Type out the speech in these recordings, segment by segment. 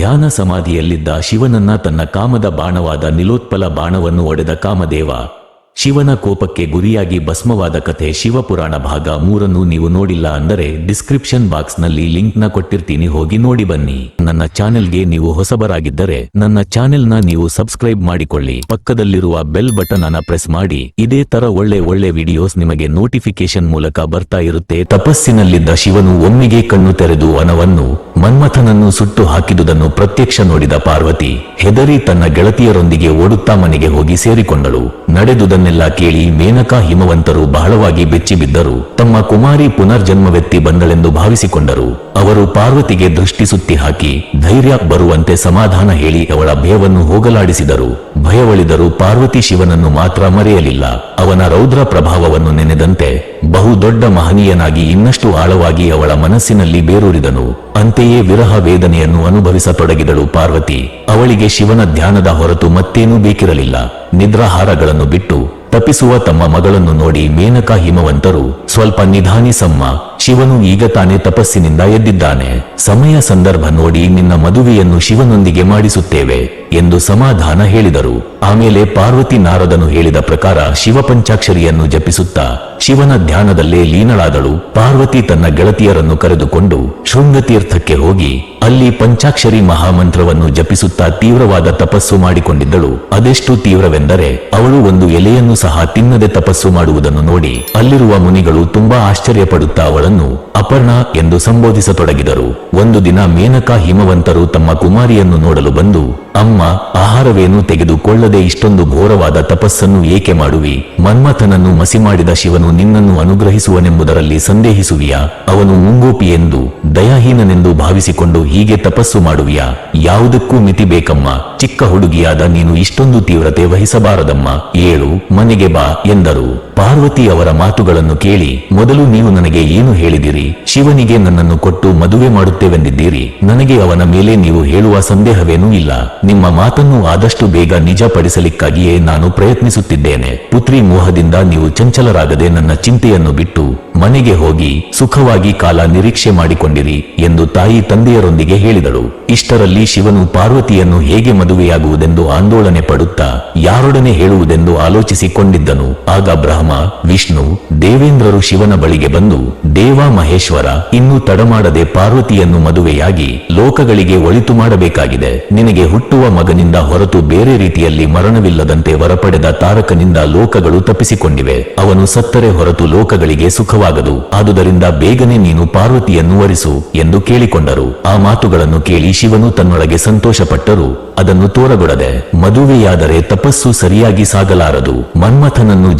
ಧ್ಯಾನ ಸಮಾಧಿಯಲ್ಲಿದ್ದ ಶಿವನನ್ನ ತನ್ನ ಕಾಮದ ಬಾಣವಾದ ನಿಲೋತ್ಪಲ ಬಾಣವನ್ನು ಒಡೆದ ಕಾಮದೇವ. ಶಿವನ ಕೋಪಕ್ಕೆ ಗುರಿಯಾಗಿ ಭಸ್ಮವಾದ ಕಥೆ ಶಿವಪುರಾಣ ಭಾಗ ಮೂರನ್ನು ನೀವು ನೋಡಿಲ್ಲ ಅಂದರೆ ಡಿಸ್ಕ್ರಿಪ್ಷನ್ ಬಾಕ್ಸ್ನಲ್ಲಿ ಲಿಂಕ್ನ ಕೊಟ್ಟಿರ್ತೀನಿ, ಹೋಗಿ ನೋಡಿ ಬನ್ನಿ. ನನ್ನ ಚಾನೆಲ್ಗೆ ನೀವು ಹೊಸಬರಾಗಿದ್ದರೆ ನನ್ನ ಚಾನೆಲ್ನ ನೀವು ಸಬ್ಸ್ಕ್ರೈಬ್ ಮಾಡಿಕೊಳ್ಳಿ. ಪಕ್ಕದಲ್ಲಿರುವ ಬೆಲ್ ಬಟನ್ ಅನ್ನ ಪ್ರೆಸ್ ಮಾಡಿ. ಇದೇ ತರ ಒಳ್ಳೆ ಒಳ್ಳೆ ವಿಡಿಯೋಸ್ ನಿಮಗೆ ನೋಟಿಫಿಕೇಶನ್ ಮೂಲಕ ಬರ್ತಾ ಇರುತ್ತೆ. ತಪಸ್ಸಿನಲ್ಲಿದ್ದ ಶಿವನು ಒಮ್ಮಿಗೆ ಕಣ್ಣು ತೆರೆದು ವನವನ್ನು ಮನ್ಮಥನನ್ನು ಸುಟ್ಟು ಹಾಕಿದುದನ್ನು ಪ್ರತ್ಯಕ್ಷ ನೋಡಿದ ಪಾರ್ವತಿ ಹೆದರಿ ತನ್ನ ಗೆಳತಿಯರೊಂದಿಗೆ ಓಡುತ್ತಾ ಮನೆಗೆ ಹೋಗಿ ಸೇರಿಕೊಂಡಳು. ನಡೆದುದನ್ನೆಲ್ಲ ಕೇಳಿ ಮೇನಕಾ ಹಿಮವಂತರು ಬಹಳವಾಗಿ ಬೆಚ್ಚಿಬಿದ್ದರು ತಮ್ಮ ಕುಮಾರಿ ಪುನರ್ಜನ್ಮವೆತ್ತಿ ಬಂದಳೆಂದು ಭಾವಿಸಿಕೊಂಡರು. ಅವರು ಪಾರ್ವತಿಗೆ ದೃಷ್ಟಿ ಸುತ್ತಿ ಹಾಕಿ, ಧೈರ್ಯ ಬರುವಂತೆ ಸಮಾಧಾನ ಹೇಳಿ ಅವಳ ಭಯವನ್ನು ಹೋಗಲಾಡಿಸಿದರು. ಭಯವಳಿದರೂ ಪಾರ್ವತಿ ಶಿವನನ್ನು ಮಾತ್ರ ಮರೆಯಲಿಲ್ಲ. ಅವನ ರೌದ್ರ ಪ್ರಭಾವವನ್ನು ನೆನೆದಂತೆ ಬಹುದೊಡ್ಡ ಮಹನೀಯನಾಗಿ ಇನ್ನಷ್ಟು ಆಳವಾಗಿ ಅವಳ ಮನಸ್ಸಿನಲ್ಲಿ ಬೇರೂರಿದನು. ಅಂತೆಯೇ ವಿರಹ ವೇದನೆಯನ್ನು ಅನುಭವಿಸತೊಡಗಿದಳು ಪಾರ್ವತಿ. ಅವಳಿಗೆ ಶಿವನ ಧ್ಯಾನದ ಹೊರತು ಮತ್ತೇನೂ ಬೇಕಿರಲಿಲ್ಲ. ನಿದ್ರಾಹಾರಗಳನ್ನು ಬಿಟ್ಟು ತಪ್ಪಿಸುವ ತಮ್ಮ ಮಗಳನ್ನು ನೋಡಿ ಮೇನಕಾ ಹಿಮವಂತರು, ಸ್ವಲ್ಪ ನಿಧಾನಿಸಮ್ಮ ಶಿವನು ಈಗ ತಾನೇ ತಪಸ್ಸಿನಿಂದ ಎದ್ದಿದ್ದಾನೆ. ಸಮಯ ಸಂದರ್ಭ ನೋಡಿ ನಿನ್ನ ಮದುವೆಯನ್ನು ಶಿವನೊಂದಿಗೆ ಮಾಡಿಸುತ್ತೇವೆ ಎಂದು ಸಮಾಧಾನ ಹೇಳಿದರು. ಆಮೇಲೆ ಪಾರ್ವತಿ ನಾರದನು ಹೇಳಿದ ಪ್ರಕಾರ ಶಿವ ಪಂಚಾಕ್ಷರಿಯನ್ನು ಜಪಿಸುತ್ತಾ ಶಿವನ ಧ್ಯಾನದಲ್ಲೇ ಲೀನಳಾದಳು. ಪಾರ್ವತಿ ತನ್ನ ಗೆಳತಿಯರನ್ನು ಕರೆದುಕೊಂಡು ಶೃಂಗತೀರ್ಥಕ್ಕೆ ಹೋಗಿ ಅಲ್ಲಿ ಪಂಚಾಕ್ಷರಿ ಮಹಾಮಂತ್ರವನ್ನು ಜಪಿಸುತ್ತಾ ತೀವ್ರವಾದ ತಪಸ್ಸು ಮಾಡಿಕೊಂಡಿದ್ದಳು. ಅದೆಷ್ಟು ತೀವ್ರವೆಂದರೆ ಅವಳು ಒಂದು ಎಲೆಯನ್ನು ಸಹ ತಿನ್ನದೆ ತಪಸ್ಸು ಮಾಡುವುದನ್ನು ನೋಡಿ. ಅಲ್ಲಿರುವ ಮುನಿಗಳು ತುಂಬಾ ಆಶ್ಚರ್ಯಪಡುತ್ತಾ ಅವಳನ್ನು, ಅಪರ್ಣ ಎಂದು ಸಂಬೋಧಿಸತೊಡಗಿದರು. ಒಂದು ದಿನ ಮೇನಕಾ ಹಿಮವಂತರು ತಮ್ಮ ಕುಮಾರಿಯನ್ನು ನೋಡಲು ಬಂದು, ಅಮ್ಮ, ಆಹಾರವೇನು ತೆಗೆದುಕೊಳ್ಳದೆ ಇಷ್ಟೊಂದು ಘೋರವಾದ ತಪಸ್ಸನ್ನು ಏಕೆ ಮಾಡುವಿ? ಮನ್ಮಥನನ್ನು ಮಸಿ ಮಾಡಿದ ಶಿವನು ನಿನ್ನನ್ನು ಅನುಗ್ರಹಿಸುವನೆಂಬುದರಲ್ಲಿ ಸಂದೇಹಿಸುವಿಯಾ? ಅವನು ಮುಂಗೋಪಿ ಎಂದು ದಯಾಹೀನನೆಂದು ಭಾವಿಸಿಕೊಂಡು ಹೀಗೆ ತಪಸ್ಸು ಮಾಡುವಿಯಾ? ಯಾವುದಕ್ಕೂ ಮಿತಿ ಬೇಕಮ್ಮ. ಚಿಕ್ಕ ಹುಡುಗಿಯಾದ ನೀನು ಇಷ್ಟೊಂದು ತೀವ್ರತೆ ವಹಿಸಬಾರದಮ್ಮ. ಏಳು, ಮನೆಗೆ ಬಾ ಎಂದರು. ಪಾರ್ವತಿ ಅವರ ಮಾತುಗಳನ್ನು ಕೇಳಿ ಮೊದಲು ನೀವು ನನಗೆ ಏನು ಹೇಳಿದಿರಿ? ಶಿವನಿಗೆ ನನ್ನನ್ನು ಕೊಟ್ಟು ಮದುವೆ ಮಾಡುತ್ತೇವೆಂದಿದ್ದೀರಿ. ನನಗೆ ಅವನ ಮೇಲೆ ನೀವು ಹೇಳುವ ಸಂದೇಹವೇನೂ ಇಲ್ಲ. ನಿಮ್ಮ ಮಾತನ್ನು ಆದಷ್ಟು ಬೇಗ ನಿಜಪಡಿಸಲಿಕ್ಕಾಗಿಯೇ ನಾನು ಪ್ರಯತ್ನಿಸುತ್ತಿದ್ದೇನೆ. ಪುತ್ರಿ ಮೋಹದಿಂದ ನೀವು ಚಂಚಲರಾಗದೆ ನನ್ನ ಚಿಂತೆಯನ್ನು ಬಿಟ್ಟು ಮನೆಗೆ ಹೋಗಿ ಸುಖವಾಗಿ ಕಾಲ ನಿರೀಕ್ಷೆ ಮಾಡಿಕೊಂಡಿರಿ ಎಂದು ತಾಯಿ ತಂದೆಯರೊಂದಿಗೆ ಹೇಳಿದಳು. ಇಷ್ಟರಲ್ಲಿ ಶಿವನು ಪಾರ್ವತಿಯನ್ನು ಹೇಗೆ ಮದುವೆಯಾಗುವುದೆಂದು ಆಂದೋಲನೆ ಪಡುತ್ತಾ ಯಾರೊಡನೆ ಹೇಳುವುದೆಂದು ಆಲೋಚಿಸಿಕೊಂಡಿದ್ದನು. ಆಗ ಬ್ರಹ್ಮ ವಿಷ್ಣು, ದೇವೇಂದ್ರರು ಶಿವನ ಬಳಿಗೆ ಬಂದು, ದೇವ ಮಹೇಶ್ವರ, ಇನ್ನೂ ತಡಮಾಡದೆ ಪಾರ್ವತಿಯನ್ನು ಮದುವೆಯಾಗಿ ಲೋಕಗಳಿಗೆ ಒಳಿತು ಮಾಡಬೇಕಾಗಿದೆ. ನಿನಗೆ ಹುಟ್ಟುವ ಮಗನಿಂದ ಹೊರತು ಬೇರೆ ರೀತಿಯಲ್ಲಿ ಮರಣವಿಲ್ಲದಂತೆ ವರಪಡೆದ ತಾರಕನಿಂದ ಲೋಕಗಳು ತಪ್ಪಿಸಿಕೊಂಡಿವೆ. ಅವನು ಸತ್ತರೆ ಹೊರತು ಲೋಕಗಳಿಗೆ ಸುಖವಾಗದು. ಆದುದರಿಂದ ಬೇಗನೆ ನೀನು ಪಾರ್ವತಿಯನ್ನು ವರಿಸು ಎಂದು ಕೇಳಿಕೊಂಡರು. ಆ ಮಾತುಗಳನ್ನು ಕೇಳಿ ಶಿವನು ತನ್ನೊಳಗೆ ಸಂತೋಷಪಟ್ಟರು. ಅದನ್ನು ತೋರಗೊಡದೆ ಮದುವೆಯಾದರೆ ತಪಸ್ಸು ಸರಿಯಾಗಿ ಸಾಗಲಾರದು. ಮನ್ಮಥನನ್ನು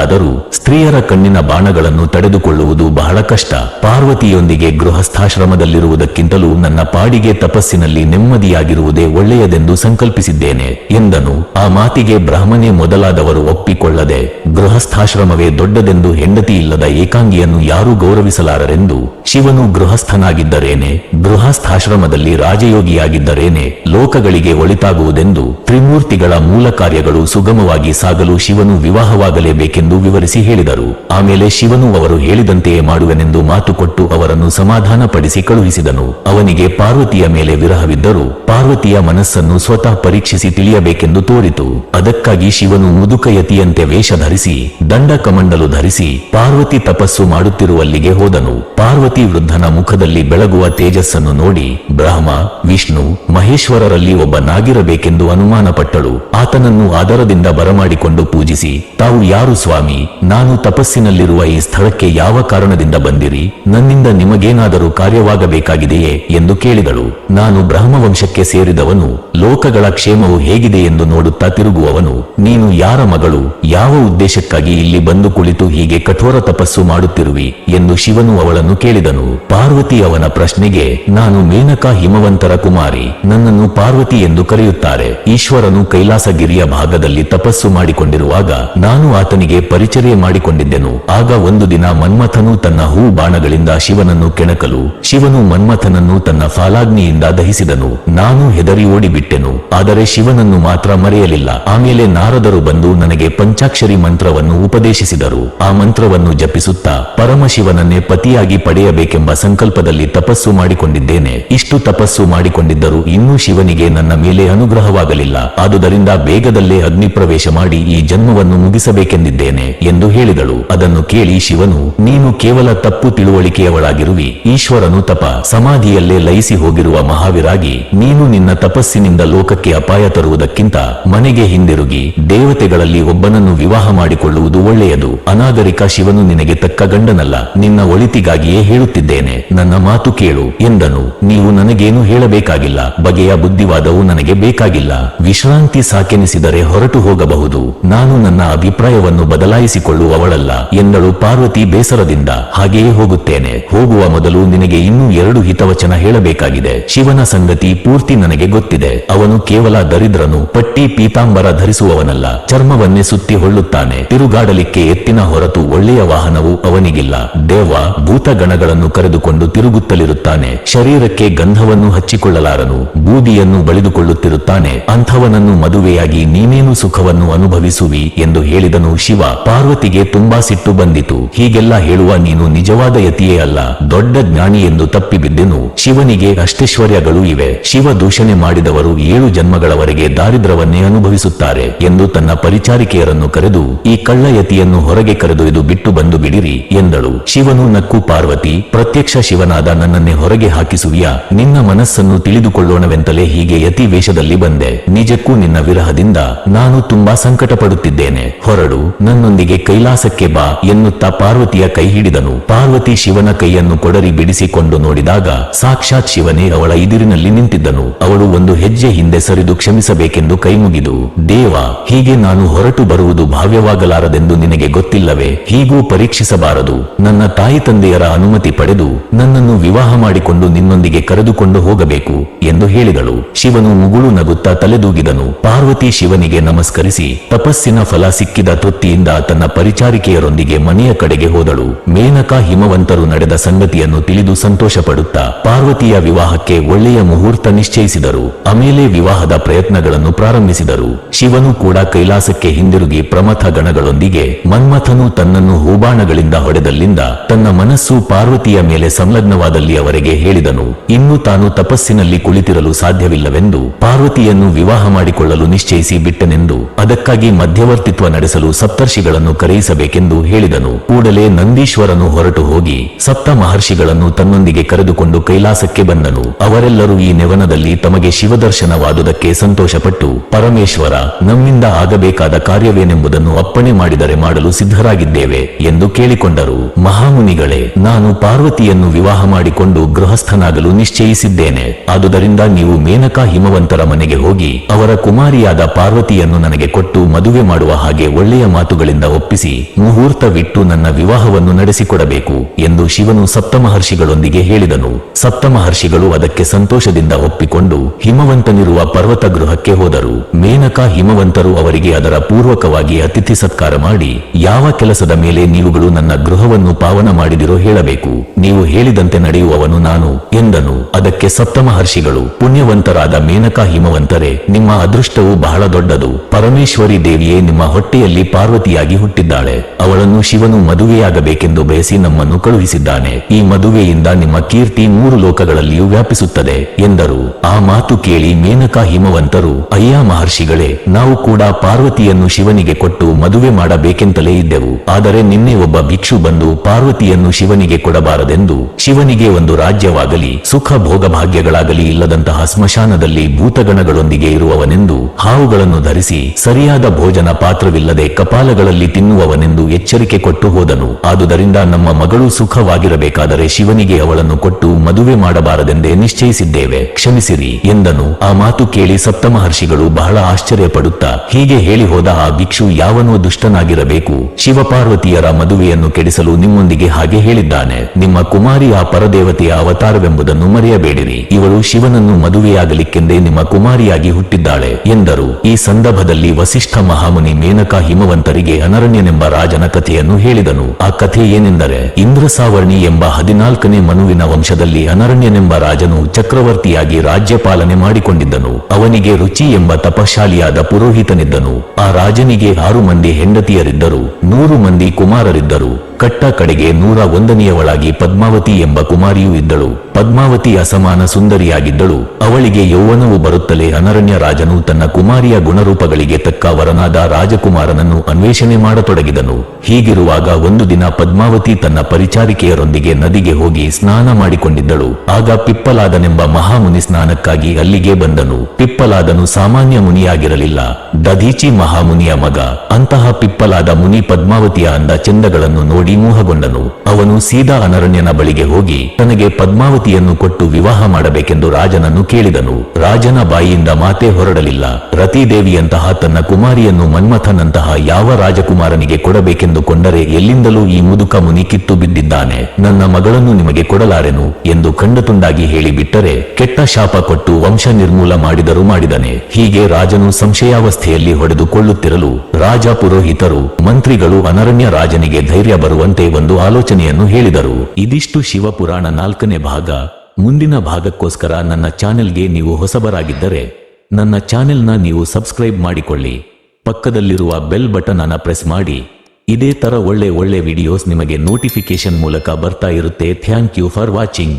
ಜಯಿಸಬಹುದಾದರೂ ಸ್ತ್ರೀಯರ ಕಣ್ಣಿನ ಬಾಣಗಳನ್ನು ತಡೆದುಕೊಳ್ಳುವುದು ಬಹಳ ಕಷ್ಟ. ಪಾರ್ವತಿಯೊಂದಿಗೆ ಗೃಹಸ್ಥಾಶ್ರಮದಲ್ಲಿರುವುದಕ್ಕಿಂತಲೂ ನನ್ನ ಪಾಡಿಗೆ ತಪಸ್ಸಿನಲ್ಲಿ ನೆಮ್ಮದಿಯಾಗಿರುವುದೇ ಒಳ್ಳೆಯದೆಂದು ಸಂಕಲ್ಪಿಸಿದ್ದೇನೆ, ಎಂದನು. ಆ ಮಾತಿಗೆ ಬ್ರಾಹ್ಮಣೆ ಮೊದಲಾದವರು ಒಪ್ಪಿಕೊಳ್ಳದೆ, ಗೃಹಸ್ಥಾಶ್ರಮವೇ ದೊಡ್ಡದೆಂದು ಹೆಂಡತಿ ಇಲ್ಲದ ಏಕಾಂಗಿಯನ್ನು ಯಾರೂ ಗೌರವಿಸಲಾರರೆಂದು, ಶಿವನು ಗೃಹಸ್ಥನಾಗಿದ್ದರೇನೆ, ಗೃಹಸ್ಥಾಶ್ರಮದಲ್ಲಿ ರಾಜಯೋಗಿಯಾಗಿದ್ದರೇನೆ, ಲೋಕಗಳಿಗೆ ಒಳಿತಾಗುವುದೆಂದು, ತ್ರಿಮೂರ್ತಿಗಳ ಮೂಲ ಕಾರ್ಯಗಳು ಸುಗಮವಾಗಿ ಸಾಗಲು ಶಿವನು ವಿವಾಹವಾಗಲೇಬೇಕೆಂದು ವಿವರಿಸಿ ಹೇಳಿದರು. ಆಮೇಲೆ ಶಿವನು ಅವರು ಹೇಳಿದಂತೆಯೇ ಮಾಡುವೆನೆಂದು ಮಾತು ಕೊಟ್ಟು ಅವರನ್ನು ಸಮಾಧಾನಪಡಿಸಿ ಕಳುಹಿಸಿದನು. ಅವನಿಗೆ ಪಾರ್ವತಿಯ ಮೇಲೆ ವಿರಹವಿದ್ದರೂ ಪಾರ್ವತಿಯ ಮನಸ್ಸನ್ನು ಸ್ವತಃ ಪರೀಕ್ಷಿಸಿ ತಿಳಿಯಬೇಕೆಂದು ತೋರಿತು. ಅದಕ್ಕಾಗಿ ಶಿವನು ಮುದುಕಯತಿಯಂತೆ ವೇಷ ಧರಿಸಿ, ದಂಡ ಕಮಂಡಲು ಧರಿಸಿ, ಪಾರ್ವತಿ ತಪಸ್ಸು ಮಾಡುತ್ತಿರುವಲ್ಲಿಗೆ ಹೋದನು. ಪಾರ್ವತಿ ವೃದ್ಧನ ಮುಖದಲ್ಲಿ ಬೆಳಗುವ ತೇಜಸ್ಸನ್ನು ನೋಡಿ ಬ್ರಹ್ಮ, ವಿಷ್ಣು, ಮಹೇಶ್ವರರಲ್ಲಿ ಒಬ್ಬನಾಗಿರಬೇಕೆಂದು ಅನುಮಾನಪಟ್ಟಳು. ಆತನನ್ನು ಆದರದಿಂದ ಬರಮಾಡಿಕೊಂಡು ಪೂಜಿಸಿ, ತಾವು ಯಾರು ಸ್ವಾಮಿ, ನಾನು ತಪಸ್ಸಿನಲ್ಲಿರುವ ಈ ಸ್ಥಳಕ್ಕೆ ಯಾವ ಕಾರಣದಿಂದ ಬಂದಿರಿ? ನನ್ನಿಂದ ನಿಮಗೇನಾದರೂ ಕಾರ್ಯವಾಗಬೇಕಾಗಿದೆಯೇ ಎಂದು ಕೇಳಿದಳು. ನಾನು ಬ್ರಹ್ಮವಂಶಕ್ಕೆ ಸೇರಿದವನು, ಲೋಕಗಳ ಕ್ಷೇಮವು ಹೇಗಿದೆ ಎಂದು ನೋಡುತ್ತಾ ತಿರುಗುವವನು, ನೀನು ಯಾರ ಮಗಳು, ಯಾವ ಉದ್ದೇಶಕ್ಕಾಗಿ ಇಲ್ಲಿ ಬಂದು ಕುಳಿತು ಹೀಗೆ ಕಠೋರ ತಪಸ್ಸು ಮಾಡುತ್ತಿರುವಿ ಎಂದು ಶಿವನು ಅವಳನ್ನು ಕೇಳಿದನು. ಪಾರ್ವತಿ ಅವನ ಪ್ರಶ್ನೆಗೆ, ನಾನು ಮೇನಕಾ ಹಿಮವಂತರ ಕುಮಾರಿ, ನನ್ನನ್ನು ಪಾರ್ವತಿ ಎಂದು ಕರೆಯುತ್ತಾರೆ. ಈಶ್ವರನು ಕೈಲಾಸಗಿರಿಯ ಭಾಗದಲ್ಲಿ ತಪಸ್ಸು ಮಾಡಿಕೊಂಡಿರುವಾಗ, ನಾನು ಆತನಿಗೆ ಪರಿಚರ್ಯೆ ಮಾಡಿಕೊಂಡಿದ್ದೆನು. ಆಗ ಒಂದು ದಿನ ಮನ್ಮಥನು ತನ್ನ ಹೂ ಬಾಣಗಳಿಂದ ಶಿವನನ್ನು ಕೆಣಕಲು, ಶಿವನು ಮನ್ಮಥನನ್ನು ತನ್ನ ಫಾಲಾಗ್ನಿಯಿಂದ ದಹಿಸಿದನು. ನಾನು ಹೆದರಿ ಓಡಿಬಿಟ್ಟೆನು, ಆದರೆ ಶಿವನನ್ನು ಮಾತ್ರ ಮರೆಯಲಿಲ್ಲ. ಆಮೇಲೆ ನಾರದರು ಬಂದು ನನಗೆ ಪಂಚಾಕ್ಷರಿ ಮಂತ್ರವನ್ನು ಉಪದೇಶಿಸಿದರು. ಆ ಮಂತ್ರವನ್ನು ಜಪಿಸುತ್ತಾ ಪರಮಶಿವನನ್ನೇ ಪತಿಯಾಗಿ ಪಡೆಯಬೇಕೆಂಬ ಸಂಕಲ್ಪದಲ್ಲಿ ತಪಸ್ಸು ಮಾಡಿಕೊಂಡಿದ್ದೇನೆ. ಇಷ್ಟು ತಪಸ್ಸು ಮಾಡಿಕೊಂಡಿದ್ದರೂ ಇನ್ನೂ ಶಿವನಿಗೆ ನನ್ನ ಮೇಲೆ ಅನುಗ್ರಹವಾಗಲಿಲ್ಲ. ಆದುದರಿಂದ ಬೇಗದಲ್ಲೇ ಅಗ್ನಿ ಪ್ರವೇಶ ಮಾಡಿ ಈ ಜನ್ಮವನ್ನು ಮುಗಿಸಬೇಕೆಂದಿದ್ದೇನೆ ಎಂದು ಹೇಳಿದಳು. ಅದನ್ನು ಕೇಳಿ ಶಿವನು, ನೀನು ಕೇವಲ ತಪ್ಪು ತಿಳುವಳಿಕೆಯವಳಾಗಿರುವಿ. ಈಶ್ವರನು ತಪ, ಸಮಾಧಿಯಲ್ಲೇ ಲಯಿಸಿ ಹೋಗಿರುವ ಮಹಾವಿರಾಗಿ, ನೀನು ನಿನ್ನ ತಪಸ್ಸಿನಿಂದ ಲೋಕಕ್ಕೆ ಅಪಾಯ ತರುವುದಕ್ಕಿಂತ ಮನೆಗೆ ಹಿಂದಿರುಗಿ, ದೇವತೆಗಳಲ್ಲಿ ಒಬ್ಬನನ್ನು ವಿವಾಹ ಮಾಡಿಕೊಳ್ಳುವುದು ಒಳ್ಳೆಯದು. ಅನಾಗರಿಕ ಶಿವನು ನಿನಗೆ ತಕ್ಕ ಗಂಡನಲ್ಲ, ನಿನ್ನ ಒಳಿತಿಗಾಗಿಯೇ ಹೇಳುತ್ತಿದ್ದೇನೆ. ನನ್ನ ಮಾತು ಕೇಳು ಎಂದನು. ನೀವು ನನಗೇನು ಹೇಳಬೇಕಾಗಿಲ್ಲ. ಬಗೆಯ ಬುದ್ಧಿವಾದವು ನನಗೆ ಬೇಕಾಗಿಲ್ಲ. ವಿಶ್ರಾಂತಿ ಸಾಕೆನಿಸಿದರೆ ಹೊರಟು ಹೋಗಬಹುದು. ನಾನು ನನ್ನ ಅಭಿಪ್ರಾಯವನ್ನು ಬದಲಾಯಿಸಿಕೊಳ್ಳುವವಳಲ್ಲ ಎಂದಳು ಪಾರ್ವತಿ ಬೇಸರದಿಂದ. ಹಾಗೆಯೇ ಹೋಗುತ್ತೇನೆ. ಹೋಗುವ ಮೊದಲು ನಿನಗೆ ಇನ್ನೂ ಎರಡು ಹಿತವಚನ ಹೇಳಬೇಕಾಗಿದೆ. ಶಿವನ ಸಂಗತಿ ಪೂರ್ತಿ ನನಗೆ ಗೊತ್ತಿದೆ. ಅವನು ಕೇವಲ ದರಿದ್ರನು, ಪಟ್ಟಿ ಪೀತಾಂಬರ ಧರಿಸುವವನಲ್ಲ. ಚರ್ಮವನ್ನೇ ಸುತ್ತಿ ಹೊಳ್ಳುತ್ತಾನೆ. ತಿರುಗಾಡಲಿಕ್ಕೆ ಎತ್ತಿನ ಹೊರತು ಒಳ್ಳೆಯ ವಾಹನವು ಅವನಿಗಿಲ್ಲ. ದೇವ ಭೂತಗಣಗಳನ್ನು ಕರೆದುಕೊಂಡು ತಿರುಗುತ್ತಲಿರುತ್ತಾನೆ. ಶರೀರಕ್ಕೆ ಗಂಧವನ್ನು ಹಚ್ಚಿಕೊಳ್ಳಲಾರನು. ಬೂದಿಯನ್ನು ಬಳಿದುಕೊಳ್ಳುತ್ತಿರುತ್ತಾನೆ. ಅಂಥವನನ್ನು ಮದುವೆಯಾಗಿ ನೀನೇನು ಸುಖವನ್ನು ಅನುಭವಿಸುವಿ ಎಂದು ಹೇಳಿದನು ಶಿವ. ಪಾರ್ವತಿಗೆ ತುಂಬಾ ಸಿಟ್ಟು ಬಂದಿತು. ಹೀಗೆಲ್ಲ ಹೇಳುವ ನೀನು ನಿಜವಾದ ಯತಿಯೇ ಅಲ್ಲ. ದೊಡ್ಡ ಜ್ಞಾನಿ ಎಂದು ತಪ್ಪಿಬಿದ್ದೆನು ಶಿವನಿಗೆ ಅಷ್ಟೈಶ್ವರ್ಯಗಳು ಇವೆ. ಶಿವ ದೂಷಣೆ ಮಾಡಿದವರು ಏಳು ಜನ್ಮಗಳವರೆಗೆ ದಾರಿದ್ರ್ಯವನ್ನೇ ಅನುಭವಿಸುತ್ತಾರೆ ಎಂದು ತನ್ನ ಪರಿಚಾರಿಕೆಯರನ್ನು ಕರೆದು, ಈ ಕಳ್ಳ ಯತಿಯನ್ನು ಹೊರಗೆ ಕರೆದೊಯ್ದು ಬಿಟ್ಟು ಬಂದು ಬಿಡಿರಿ ಎಂದಳು. ಶಿವನು ನಕ್ಕು, ಪಾರ್ವತಿ, ಪ್ರತ್ಯಕ್ಷ ಶಿವನಾದ ನನ್ನನ್ನೇ ಹೊರಗೆ ಹಾಕಿಸುವಿಯಾ? ನಿನ್ನ ಮನಸ್ಸನ್ನು ತಿಳಿದುಕೊಳ್ಳೋಣವೆಂತಲೇ ಹೀಗೆ ಯತಿ ವೇಷದಲ್ಲಿ ಬಂದೆ. ನಿಜಕ್ಕೂ ನಿನ್ನ ವಿರಹದಿಂದ ನಾನು ತುಂಬಾ ಸಂಕಟ ಪಡುತ್ತಿದ್ದೇನೆ ಹೊರಡು ನನ್ನೊಂದಿಗೆ ಕೈಲಾಸಕ್ಕೆ ಬಾ ಎನ್ನುತ್ತಾ ಪಾರ್ವತಿಯ ಕೈ ಹಿಡಿದನು. ಪಾರ್ವತಿ ಶಿವನ ಕೈಯನ್ನು ಕೊಡರಿ ಬಿಡಿಸಿಕೊಂಡು ನೋಡಿದಾಗ ಸಾಕ್ಷಾತ್ ಶಿವನೇ ಅವಳ ಇದಿರಿನಲ್ಲಿ ನಿಂತಿದ್ದನು. ಅವಳು ಒಂದು ಹೆಜ್ಜೆ ಹಿಂದೆ ಸರಿದು ಕ್ಷಮಿಸಬೇಕೆಂದು ಕೈಮುಗಿದು ದೇವ, ಹೀಗೆ ನಾನು ಹೊರಟು ಬರುವುದು ಭಾವ್ಯವಾಗಲಾರದೆಂದು ನಿನಗೆ ಗೊತ್ತಿಲ್ಲವೇ? ಹೀಗೂ ಪರೀಕ್ಷಿಸಬಾರದು. ನನ್ನ ತಾಯಿ ತಂದೆಯರ ಅನುಮತಿ ಪಡೆದು ನನ್ನನ್ನು ವಿವಾಹ ಮಾಡಿಕೊಂಡು ನಿನ್ನೊಂದಿಗೆ ಕರೆದುಕೊಂಡು ಹೋಗಬೇಕು ಎಂದು ಹೇಳಿದಳು. ಶಿವನು ಮುಗುಳು ನಗುತ್ತಾ ತಲೆದೂಗಿದನು. ಪಾರ್ವತಿ ಶಿವನಿಗೆ ನಮಸ್ಕರಿಸಿ, ತಪಸ್ಸಿನ ಫಲ ಸಿಕ್ಕಿದ ತೃಪ್ತಿಯಿಂದ ತನ್ನ ಪರಿಚಾರಿಕೆಯರೊಂದಿಗೆ ಮನೆಯ ಕಡೆಗೆ ಹೋದಳು. ಮೇನಕಾ ಹಿಮವಂತರು ನಡೆದ ಸಂಗತಿಯನ್ನು ತಿಳಿದು ಸಂತೋಷ ಪಾರ್ವತಿಯ ವಿವಾಹಕ್ಕೆ ಒಳ್ಳೆಯ ಮುಹೂರ್ತ ನಿಶ್ಚಯಿಸಿದರು. ಆಮೇಲೆ ವಿವಾಹದ ಪ್ರಯತ್ನಗಳನ್ನು ಪ್ರಾರಂಭಿಸಿದರು. ಶಿವನು ಕೂಡ ಕೈಲಾಸಕ್ಕೆ ಹಿಂದಿರುಗಿ ಪ್ರಮಥ ಗಣಗಳೊಂದಿಗೆ ಮನ್ಮಥನು ತನ್ನನ್ನು ಹೂಬಾಣಗಳಿಂದ ಹೊಡೆದಲ್ಲಿಂದ ತನ್ನ ಮನಸ್ಸು ಪಾರ್ವತಿಯ ಮೇಲೆ ಸಂಲಗ್ನವಾದಲ್ಲಿ ಅವರಿಗೆ ಹೇಳಿದನು. ಇನ್ನು ತಾನು ತಪಸ್ಸಿನಲ್ಲಿ ಕುಳಿತಿರಲು ಸಾಧ್ಯವಿಲ್ಲವೆಂದು ಪಾರ್ವತಿಯನ್ನು ವಿವಾಹ ಮಾಡಿಕೊಳ್ಳಲು ನಿಶ್ಚಯಿಸಿ ಬಿಟ್ಟನೆಂದು ಅದಕ್ಕಾಗಿ ಮಧ್ಯವರ್ತಿತ್ವ ನಡೆಸಲು ಸಪ್ತರ್ಷಿಗಳನ್ನು ಕರೆಯಿಸಬೇಕೆಂದು ಹೇಳಿದನು. ಕೂಡಲೇ ನಂದೀಶ್ವರನು ಹೊರಟು ಹೋಗಿ ಸಪ್ತ ಮಹರ್ಷಿಗಳನ್ನು ತನ್ನೊಂದಿಗೆ ಕರೆದುಕೊಂಡು ಕೈಲಾಸಕ್ಕೆ ಬಂದನು. ಅವರೆಲ್ಲರೂ ಈ ನೆವನದಲ್ಲಿ ತಮಗೆ ಶಿವದರ್ಶನವಾದುದಕ್ಕೆ ಸಂತೋಷಪಟ್ಟು, ಪರಮೇಶ್ವರ, ನಮ್ಮಿಂದ ಆಗಬೇಕಾದ ಕಾರ್ಯವೇನೆಂಬುದನ್ನು ಅಪ್ಪಣೆ ಮಾಡಿದರೆ ಮಾಡಲು ಸಿದ್ಧರಾಗಿದ್ದೇವೆ ಎಂದು ಕೇಳಿಕೊಂಡರು. ಮಹಾಮುನಿಗಳೇ, ನಾನು ಪಾರ್ವತಿಯನ್ನು ವಿವಾಹ ಮಾಡಿಕೊಂಡು ಗೃಹಸ್ಥನಾಗಲು ನಿಶ್ಚಯಿಸಿದ್ದೇನೆ. ಆದುದರಿಂದ ನೀವು ಮೇನಕಾ ಹಿಮವಂತರ ಮನೆಗೆ ಹೋಗಿ ಅವರ ಕುಮಾರಿಯಾದ ಪಾರ್ವತಿಯನ್ನು ನನಗೆ ಕೊಟ್ಟು ಮದುವೆ ಮಾಡುವ ಹಾಗೆ ಒಳ್ಳೆಯ ಮಾತುಗಳಿಂದ ಒಪ್ಪಿಸಿ ಮುಹೂರ್ತವಿಟ್ಟು ನನ್ನ ವಿವಾಹವನ್ನು ನಡೆಸಿಕೊಡಬೇಕು ಎಂದು ಶಿವನು ಸಪ್ತಮಹರ್ಷಿಗಳೊಂದಿಗೆ ಹೇಳಿದನು. ಸಪ್ತಮಹರ್ಷಿಗಳು ಅದಕ್ಕೆ ಸಂತೋಷದಿಂದ ಒಪ್ಪಿಕೊಂಡು ಹಿಮವಂತನಿರುವ ಪರ್ವತ ಗೃಹಕ್ಕೆ ಹೋದರು. ಮೇನಕ ಹಿಮವಂತರು ಅವರಿಗೆ ಅದರ ಪೂರ್ವಕವಾಗಿ ಅತಿಥಿ ಸತ್ಕಾರ ಮಾಡಿ, ಯಾವ ಕೆಲಸದ ಮೇಲೆ ನೀವುಗಳು ನನ್ನ ಗೃಹವನ್ನು ಪಾವನ ಮಾಡಿದಿರೋ ಹೇಳಬೇಕು. ನೀವು ಹೇಳಿದಂತೆ ನಡೆಯುವವನು ನಾನು ಎಂದನು. ಅದಕ್ಕೆ ಸಪ್ತಮಹರ್ಷಿಗಳು, ಪುಣ್ಯವಂತರಾದ ಮೇನಕ ಹಿಮವಂತರೇ, ನಿಮ್ಮ ಅದೃಷ್ಟವು ಬಹಳ ದೊಡ್ಡದು. ಪರಮೇಶ್ವರಿ ದೇವಿಯೇ, ನಿಮ್ಮ ಹೊಟ್ಟೆಯಲ್ಲಿ ಪಾರ್ವತಿಯಾಗಿ ಹುಟ್ಟಿದ್ದಾಳೆ. ಅವಳನ್ನು ಶಿವನು ಮದುವೆಯಾಗಬೇಕೆಂದು ಬಯಸಿ ನಮ್ಮನ್ನು ಕಳುಹಿಸಿದ್ದಾನೆ. ಈ ಮದುವೆಯಿಂದ ನಿಮ್ಮ ಕೀರ್ತಿ ಮೂರು ಲೋಕಗಳಲ್ಲಿಯೂ ವ್ಯಾಪಿಸುತ್ತದೆ, ಎಂದರು. ಆ ಮಾತು ಕೇಳಿ ಮೇನಕಾ ಹಿಮವಂತರು, ಅಯ್ಯ ಮಹರ್ಷಿಗಳೇ, ನಾವು ಕೂಡ ಪಾರ್ವತಿಯನ್ನು ಶಿವನಿಗೆ ಕೊಟ್ಟು ಮದುವೆ ಮಾಡಬೇಕೆಂತಲೇ ಇದ್ದೆವು. ಆದರೆ ನಿನ್ನೆ ಒಬ್ಬ ಭಿಕ್ಷು ಬಂದು ಪಾರ್ವತಿಯನ್ನು ಶಿವನಿಗೆ ಕೊಡಬಾರದೆಂದು, ಶಿವನಿಗೆ ಒಂದು ರಾಜ್ಯವಾಗಲಿ, ಸುಖ ಭೋಗ ಭಾಗ್ಯಗಳಾಗಲಿ ಇಲ್ಲದಂತಹ ಸ್ಮಶಾನದಲ್ಲಿ ಭೂತಗಣಗಳೊಂದಿಗೆ ಇರುವವನೆಂದು ಹಾವುಗಳನ್ನು ಧರಿಸಿ, ಸರಿಯಾದ ಭೋಜನ ಪಾತ್ರವಿಲ್ಲದೆ ಕಪಾಲಗಳಲ್ಲಿ ತಿನ್ನುವವನೆಂದು ಎಚ್ಚರಿಕೆ ಕೊಟ್ಟು ಹೋದನು. ಆದುದರಿಂದ ನಮ್ಮ ಮಗಳು ಸುಖವಾಗಿರಬೇಕಾದರೆ ಶಿವನಿಗೆ ಅವಳನ್ನು ಕೊಟ್ಟು ಮದುವೆ ಮಾಡಬಾರದೆಂದೇ ನಿಶ್ಚಯಿಸಿದ್ದೇವೆ. ಕ್ಷಮಿಸಿರಿ ಎಂದನು. ಆ ಮಾತು ಕೇಳಿ ಸಪ್ತಮಹರ್ಷಿಗಳು ಬಹಳ ಆಶ್ಚರ್ಯಪಡುತ್ತಾ, ಹೀಗೆ ಹೇಳಿ ಹೋದ ಆ ಭಿಕ್ಷು ಯಾವನೋ ದುಷ್ಟನಾಗಿರಬೇಕು. ಶಿವಪಾರ್ವತಿಯರ ಮದುವೆಯನ್ನು ಕೆಡಿಸಲು ನಿಮ್ಮೊಂದಿಗೆ ಹಾಗೆ ಹೇಳಿದ್ದಾನೆ. ನಿಮ್ಮ ಕುಮಾರಿ ಆ ಪರದೇವತೆಯ ಅವತಾರವೆಂಬುದನ್ನು ಮರೆಯಬೇಡಿರಿ. ಇವಳು ಶಿವನನ್ನು ಮದುವೆಯಾಗಲಿಕ್ಕೆಂದೇ ನಿಮ್ಮ ಕುಮಾರಿಯಾಗಿ ಹುಟ್ಟಿದ್ದಾಳೆ ಎಂದರು. ಈ ಸಂದರ್ಭದಲ್ಲಿ ವಸಿಷ್ಠ ಮಹಾಮುನಿ ಮೇನಕ ಹಿಮವಂತರಿಗೆ ಅಲ್ಲಿಗೆ ಅನರಣ್ಯನೆಂಬ ರಾಜನ ಕಥೆಯನ್ನು ಹೇಳಿದನು. ಆ ಕಥೆ ಏನೆಂದರೆ, ಇಂದ್ರಸಾವರ್ಣಿ ಎಂಬ ಹದಿನಾಲ್ಕನೇ ಮನುವಿನ ವಂಶದಲ್ಲಿ ಅನರಣ್ಯನೆಂಬ ರಾಜನು ಚಕ್ರವರ್ತಿಯಾಗಿ ರಾಜ್ಯಪಾಲನೆ ಮಾಡಿಕೊಂಡಿದ್ದನು. ಅವನಿಗೆ ರುಚಿ ಎಂಬ ತಪಶಾಲಿಯಾದ ಪುರೋಹಿತನಿದ್ದನು. ಆ ರಾಜನಿಗೆ ಆರು ಮಂದಿ ಹೆಂಡತಿಯರಿದ್ದರು. ನೂರು ಮಂದಿ ಕುಮಾರರಿದ್ದರು. ಕಟ್ಟ ಕಡೆಗೆ ನೂರ ಒಂದನೆಯವಳಾಗಿ ಪದ್ಮಾವತಿ ಎಂಬ ಕುಮಾರಿಯೂ ಇದ್ದಳು. ಪದ್ಮಾವತಿ ಅಸಮಾನ ಸುಂದರಿಯಾಗಿದ್ದಳು. ಅವಳಿಗೆ ಯೌವನವು ಬರುತ್ತಲೇ ಅನರಣ್ಯ ರಾಜನು ತನ್ನ ಕುಮಾರಿಯ ಗುಣರೂಪಗಳಿಗೆ ತಕ್ಕ ವರನಾದ ರಾಜಕುಮಾರನನ್ನು ಅನ್ವೇಷಣೆ ಮಾಡತೊಡಗಿದನು. ಹೀಗಿರುವಾಗ ಒಂದು ದಿನ ಪದ್ಮಾವತಿ ತನ್ನ ಪರಿಚಾರಿಕೆಯರೊಂದಿಗೆ ನದಿಗೆ ಹೋಗಿ ಸ್ನಾನ ಮಾಡಿಕೊಂಡಿದ್ದಳು. ಆಗ ಪಿಪ್ಪಲಾದನೆಂಬ ಮಹಾಮುನಿ ಸ್ನಾನಕ್ಕಾಗಿ ಅಲ್ಲಿಗೆ ಬಂದನು. ಪಿಪ್ಪಲಾದನು ಸಾಮಾನ್ಯ ಮುನಿಯಾಗಿರಲಿಲ್ಲ. ದಧೀಚಿ ಮಹಾಮುನಿಯ ಮಗ. ಅಂತಹ ಪಿಪ್ಪಲಾದ ಮುನಿ ಪದ್ಮಾವತಿಯ ಅಂದ ಚಂದಗಳನ್ನು ನೋಡಿ ಮೋಹಗೊಂಡನು. ಅವನು ಸೀದಾ ಅನರಣ್ಯನ ಬಳಿಗೆ ಹೋಗಿ ತನಗೆ ಪದ್ಮಾವತಿಯನ್ನು ಕೊಟ್ಟು ವಿವಾಹ ಮಾಡಬೇಕೆಂದು ರಾಜನನ್ನು ಕೇಳಿದನು. ರಾಜನ ಬಾಯಿಯಿಂದ ಮಾತೇ ಹೊರಡಲಿಲ್ಲ. ರತಿದೇವಿಯಂತಹ ತನ್ನ ಕುಮಾರಿಯನ್ನು ಮನ್ಮಥನಂತಹ ಯಾವ ರಾಜಕುಮಾರನಿಗೆ ಕೊಡಬೇಕೆಂದು ಕೊಂಡರೆ ಎಲ್ಲಿಂದಲೂ ಈ ಮುದುಕ ಮುನಿ ಕಿತ್ತು ಬಿದ್ದಿದ್ದಾನೆ. ನನ್ನ ಮಗಳನ್ನು ನಿಮಗೆ ಕೊಡಲಾರೆನು? ಎಂದು ಕಂಡತುಂಡಾಗಿ ಹೇಳಿಬಿಟ್ಟರೆ ಕೆಟ್ಟ ಶಾಪ ಕೊಟ್ಟು ವಂಶ ನಿರ್ಮೂಲ ಮಾಡಿದರೂ ಮಾಡಿದನೆ. ಹೀಗೆ ರಾಜನು ಸಂಶಯಾವಸ್ಥೆಯಲ್ಲಿ ಹೊಡೆದುಕೊಳ್ಳುತ್ತಿರಲು ರಾಜ ಪುರೋಹಿತರು, ಮಂತ್ರಿಗಳು ಅನರಣ್ಯ ರಾಜನಿಗೆ ಧೈರ್ಯ ಬರುವಂತೆ ಒಂದು ಆಲೋಚನೆಯನ್ನು ಹೇಳಿದರು. ಇದಿಷ್ಟು ಶಿವಪುರಾಣ ನಾಲ್ಕನೇ ಭಾಗ. ಮುಂದಿನ ಭಾಗಕ್ಕೋಸ್ಕರ ನನ್ನ ಚಾನೆಲ್ಗೆ ನೀವು ಹೊಸಬರಾಗಿದ್ದರೆ ನನ್ನ ಚಾನೆಲ್ನ ನೀವು ಸಬ್ಸ್ಕ್ರೈಬ್ ಮಾಡಿಕೊಳ್ಳಿ. ಪಕ್ಕದಲ್ಲಿರುವ ಬೆಲ್ ಬಟನ್ ಅನ್ನು ಪ್ರೆಸ್ ಮಾಡಿ. ಇದೇ ತರ ಒಳ್ಳೆ ಒಳ್ಳೆ ವಿಡಿಯೋಸ್ ನಿಮಗೆ ನೋಟಿಫಿಕೇಶನ್ ಮೂಲಕ ಬರ್ತಾ ಇರುತ್ತೆ. Thank you for watching.